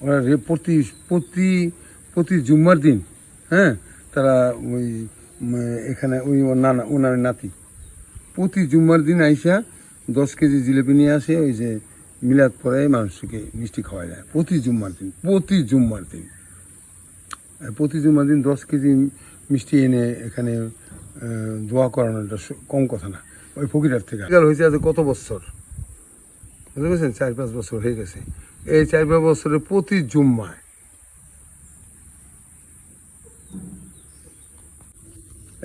ওরা প্রতি প্রতি প্রতি জুম্মার দিন হ্যাঁ তারা ওই এখানে ওই নানা, ওনার নাতি। প্রতি জুম্মার দিন আইসা দশ কেজি জিলেপি নিয়ে আসে, ওই যে মিলাদ পরে মানুষকে মিষ্টি খাওয়া যায় প্রতি জুম্মার দিন, প্রতি জুম্মার দিন। প্রতি জুম্মার দিন দশ কেজি মিষ্টি এনে এখানে দোয়া করানোটা কম কথা না। ওই ফকিরার থেকে। হয়েছে আজ কত বছর? বুঝতে পেরেছেন? চার পাঁচ বছর হয়ে গেছে। এই চাইবে বছরে প্রতি জুম্মায়।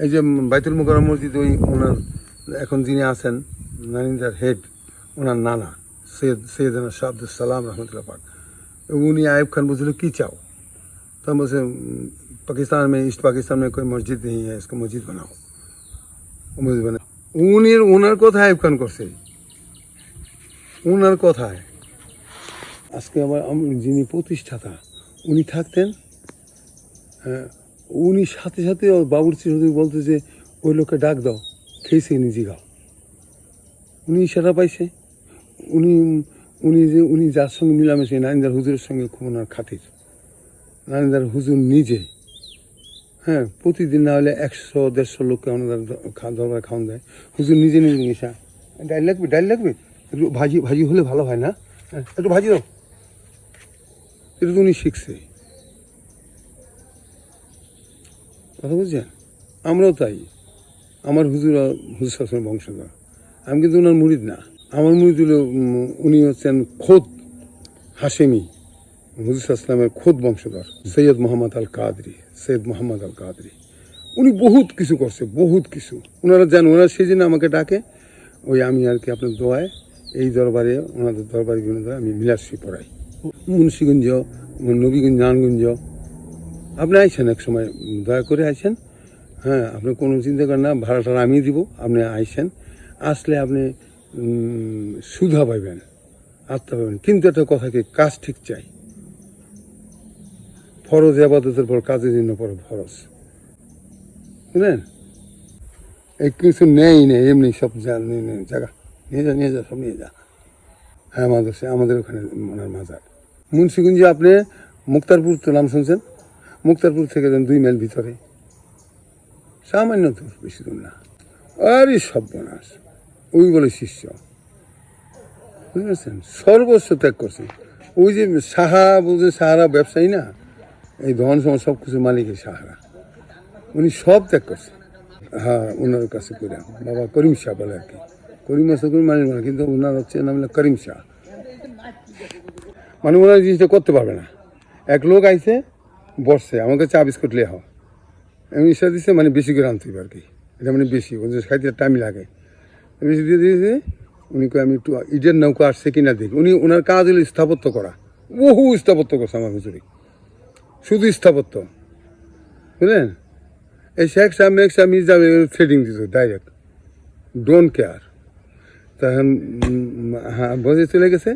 এই যে বাইতুল মুকার মসজিদ, ওই ওনার, এখন যিনি আছেন, নানিন্দার হেড, ওনার নানা, সৈয়দ, সৈয়দানা শাহাবুল সালাম রহমতুল্লাহ পাক। উনি আয়ব খান বলছিল, কী চাও? তো আমি বলছে পাকিস্তান মে ইস্ট পাকিস্তান মে কোই মসজিদ নেই হ্যাঁ মসজিদ বানাও। মসজিদ বানাও উনির ওনার কথা আয়ব খান করছে। ওনার কথায় আজকে আবার আম- যিনি প্রতিষ্ঠাতা, উনি থাকতেন হ্যাঁ উনি সাথে সাথে ওই বাবুর্চি সাথে বলতে যে, ওই লোককে ডাক দাও, খেয়েছে নিজে গাও। উনি সেটা পাইছে। উনি উনি যে, উনি যার সঙ্গে মিলামেশে নারিন্দার হুজুরের সঙ্গে ওনার খাতির। নারিন্দার হুজুর নিজে হ্যাঁ প্রতিদিন না হলে একশো, দেড়শো লোককে ওনাদের দরবার খাওয়ান দেয়। হুজুর নিজে নিজে নিশা ডাল লাগবে ডাল লাগবে? একটু ভাজি ভাজি হলে ভালো হয় না? হ্যাঁ একটু ভাজি দাও। এটা তো উনি শিখছে। কথা বুঝছেন? আমরাও তাই। আমার হুজুর হুজুর শাসনের বংশধর। আমি কিন্তু ওনার মুরিদ না। আমার মুরিদ হলো উনি হচ্ছেন খোদ হাসেমি হুজুর ইসলামের খোদ বংশধর, সৈয়দ মোহাম্মদ আল কাদরি সৈয়দ মোহাম্মদ আল কাদরি উনি বহুত কিছু করছে, বহুত কিছু। ওনারা জান ওনারা সেই জন্য আমাকে ডাকে, ওই আমি আর কি আপনার দোয়ায়, এই দরবারে, ওনাদের দরবারে বিভিন্ন আমি মিলাসি পড়াই। মুন্সীগঞ্জ, নবীগঞ্জ, নারায়ণগঞ্জ। আপনি আইসেন এক সময়, দয়া করে আইসেন। হ্যাঁ আপনি কোনো চিন্তা করেন না, ভাড়াটা আমি দিব, আপনি আইসেন। আসলে আপনি সুধা পাইবেন, আত্মা পাইবেন। কিন্তু একটা কথা কি, কাজ ঠিক চাই। ফরজ আবাদতের পর কাজের জন্য পর ফরজ। বুঝলেন? এই কিছু নেই নেই, এমনি সব জায়গা। নিয়ে যা নিয়ে যা, সব নিয়ে যা। হ্যাঁ আমাদের সে- আমাদের ওখানে ওনার মাজার। মুন্সিগঞ্জে আপনি মুক্তারপুর তো নাম শুনছেন? মুক্তারপুর থেকে যান দুই মাইল ভিতরে। সামান্য দূর বেশি দূর না। আরে সর্বনাশ। ওই বলে শিষ্য। বুঝতে পারছেন? সর্বস্ব ত্যাগ করছেন ওই যে সাহা বলছে, সাহারা ব্যবসায়ী না? এই ধন সময় সব কিছু মালিকের সাহারা। উনি সব ত্যাগ করছেন হ্যাঁ ওনার কাছে করে বাবা করিম শাহ বলে আর কি। করিম আসা করিম না, কিন্তু ওনার হচ্ছে নাম করিম শাহ। মানে ওনার জিনিসটা করতে পারবে না। এক লোক আইছে, বসছে, আমাকে চা বিস্কুট লিয়ে হও আমি ইচ্ছা দিচ্ছে মানে বেশি করে আনতে হবে আর কি এটা মানে বেশি ওদের খাইতে টাইম লাগে। বেশি দিয়ে দিয়েছে, উনি আমি একটু ইটের নৌকা আসছে কিনা দেখি। উনি, ওনার কাজ হলো স্থাপত্য করা। বহু স্থাপত্য করছে আমার হুজুরি শুধু স্থাপত্য। বুঝলেন? এই শেখ সাহেব মেক মির্জা থ্রেডিং দিত ডাইরেক্ট ডোন্ট কেয়ার তখন হ্যাঁ বসে চলে গেছে।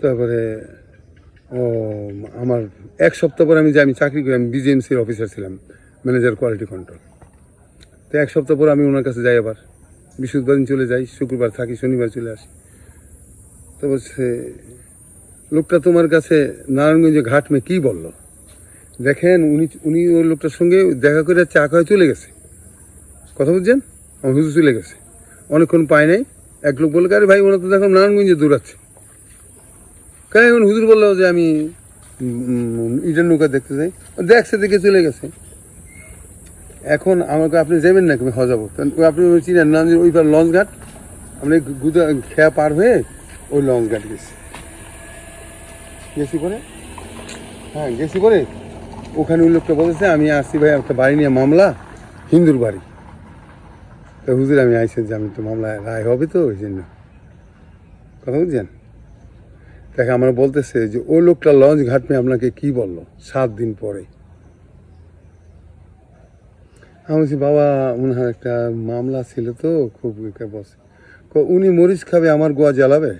তারপরে ও, আমার এক সপ্তাহ পর আমি যে আমি চাকরি করি, আমি বিজিএমসির অফিসার ছিলাম ম্যানেজার কোয়ালিটি কন্ট্রোল তো এক সপ্তাহ পর আমি ওনার কাছে যাই আবার। বৃহস্পতিবার দিন চলে যাই, শুক্রবার থাকি, শনিবার চলে আসি। তো বলছে, লোকটা তোমার কাছে নারায়ণগঞ্জে ঘাট মে কী বলল? দেখেন, উনি উনি ওই লোকটার সঙ্গে দেখা করে চা খাওয়া চলে গেছে। কথা বুঝছেন? আমার হুজুর চলে গেছে। অনেকক্ষণ পায় নাই। এক লোক বলল, আরে ভাই, ওনার তো দেখলাম নারায়ণগঞ্জে দৌড়াচ্ছে। কেন এখন হুজুর বলল যে আমি ইটের নৌকা দেখতে ও দেখছে দেখে চলে গেছে। এখন আমাকে আপনি যাবেন নাকি? আমি হজাবো আপনি ওই চিনেন না ওই পার লঞ্চ ঘাট? আপনি গুদা, খেয়া পার হয়ে ওই লঞ্চ ঘাট গেছি। গেছি করে হ্যাঁ গেছি করে ওখানে ওই লোকটা বলেছে, আমি আসছি ভাই, একটা বাড়ি নিয়ে মামলা, হিন্দুর বাড়ি। তা হুজুর, আমি আইসে যে আমি তো মামলা রায় হবে তো, ওই জন্য। কথা বুঝছেন? দেখে আমরা বলতেছে যে ওই লোকটা লঞ্চ ঘাট নিয়ে আপনাকে কি বলল সাত দিন পরে? আমি বলছি, বাবা হয় একটা মামলা ছিল তো, খুব বসে। উনি মরিচ খাবে, আমার গোয়া জ্বালাবে?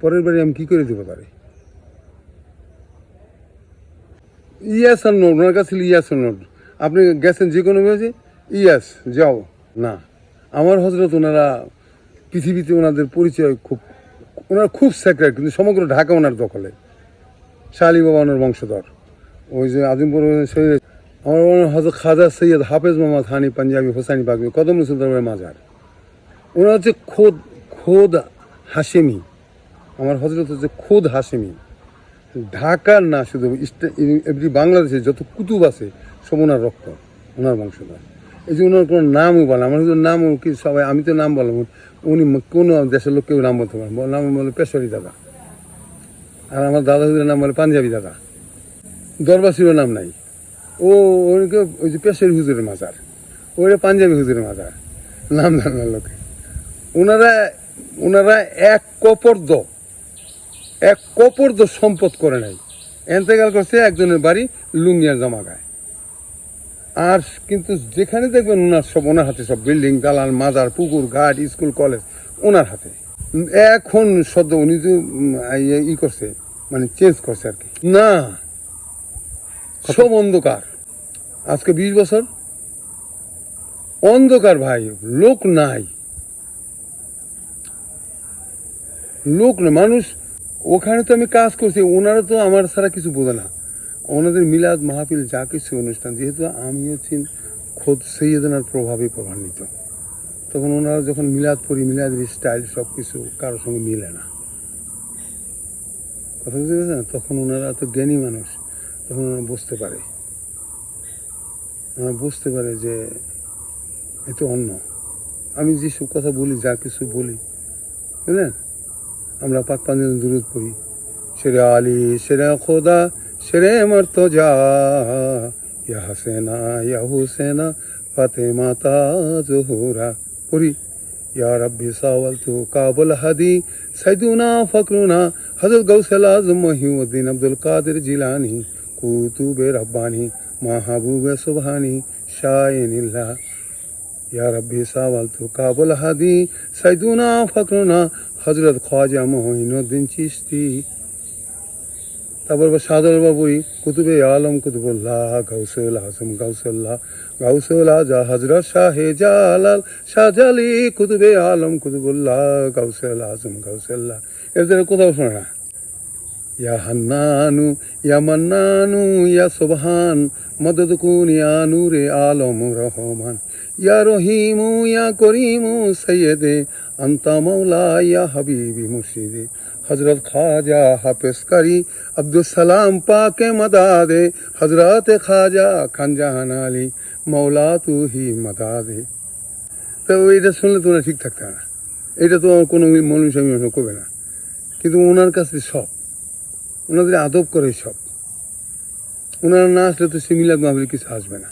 পরের বাড়ি আমি কি করে দিতে পারি? ইয়াস আর নোট ওনার কাছে ইয়াস আর নোট আপনি গেছেন যে কোনো মেয়েছে ইয়াস যাও। না। আমার হজরত ওনারা পৃথিবীতে ওনাদের পরিচয় খুব, ওনার খুব সেক্রেট কিন্তু সমগ্র ঢাকা ওনার দখলে। শালি বাবা ওনার বংশধর। ওই যে আজিমপুর শরীরে আমার মনে হজরত খাজা সৈয়দ হাফেজ মোহাম্মদ হানি পাঞ্জাবি, হোসাইনি বাগবি কদম রসুলদারের মাজার। ওনার হচ্ছে খোদ খোদ হাশেমি আমার হজরত হচ্ছে খোদ হাশেমি ঢাকার না শুধু এমনি বাংলাদেশে যত কুতুব আছে, সব ওনার রক্ত, ওনার বংশধর। এই যে ওনার কোনো নামও বলে আমার শুধু নামও কি সবাই, আমি তো নাম বললাম উনি কোনো দেশের লোক কেউ নাম বলতে বলে নাম বলে পেশরি দাদা। আর আমার দাদা নাম বলে পাঞ্জাবি দাদা। দরবাসীরও নাম নাই। ও ওইকে ওই যে পেশরি হুজুরের মাজার। ওইটা পাঞ্জাবি হুজুরের মাজার। নাম জানার লোকে। ওনারা ওনারা এক কপর্দ এক কপর্দ সম্পদ করে নাই। এন্তেকাল করছে একজনের বাড়ি লুঙ্গিয়ার জামা গায়ে। আর কিন্তু যেখানে দেখবেন ওনার সব ওনার হাতে সব বিল্ডিং দালান মাজার পুকুর ঘাট স্কুল কলেজ ওনার হাতে। এখন সদ্য উনি যে ই- ই করছে মানে চেঞ্জ করছে আর কি। না সব অন্ধকার। আজকে বিশ বছর? অন্ধকার ভাই লোক নাই। লোক না মানুষ ওখানে তো আমি কাজ করছি ওনারা তো আমার ছাড়া কিছু বোঝে না। ওনাদের মিলাদ মাহফিল যা কিছু অনুষ্ঠান, যেহেতু আমি হচ্ছি খোদ সৈয়দনার প্রভাবে প্রভান্বিত তখন ওনারা যখন মিলাদ পড়ি, মিলাদের স্টাইল সব কিছু কারোর সঙ্গে মিলে না। কথা বুঝতে পেরেছেন? তখন ওনারা তো জ্ঞানী মানুষ, তখন ওনারা বুঝতে পারে। ওনারা বুঝতে পারে যে এ তো অন্য। আমি যেসব কথা বলি, যা কিছু বলি, বুঝলেন? আমরা পাক পাঞ্জাবি দূরত পড়ি। সেরে আলী, সেরে খোদা شرے مرتجا، یا حسینا یا حسینا، فاطمہ تا ظہورا پوری یا ربی ساول تو کابل حدی، سیدونا فکرونا حضرت گو سے لازم مہیو الدین عبدالقادر جیلانی کوتوب ربانی، محبوب سبحانی شائن اللہ، یا ربی ساول تو کابل حدی، سیدونا فکرونا حضرت خواجہ مہین الدین چشتی তারপর সাদর বাবুই কুতুবে আলম কুতুবুল্লাহ গৌসুল হাসম গৌসুল্লাহ গৌসুল আজা হজরত শাহে জালাল, শাহজালি কুতুবে আলম কুতুবুল্লাহ গৌসুল আজম গৌসুল্লাহ এদের কোথাও শোনে না। ইয়া হান্নানু, ইয়া মান্নানু, ইয়া সুবহান, মদদ কুন ইয়া নূরে আলম রহমান। ইয়া রহিমু, ইয়া করিমু সৈয়দে আন্তা মৌলা ইয়া হাবিবি মুর্শিদে। হজরত খাজা হাফেজ কারি আব্দুল সালাম পাকে মদাদে হজরত খাজা খানজাহান আলী মৌলা তু হি মদাদে। তো এটা শুনলে তোমরা ঠিক থাকতে না। এটা তো কোনো মানুষ আমি করবে না। কিন্তু ওনার কাছে সব। ওনাদের আদব করে সব। ওনারা না আসলে তো সে মিলাদ কিছু আসবে না।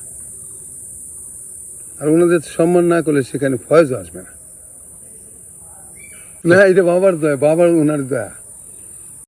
আর ওনাদের সম্মান না করলে সেখানে ফয়েজও আসবে না। না এটা বাবার দয়া বাবার ওনার দয়া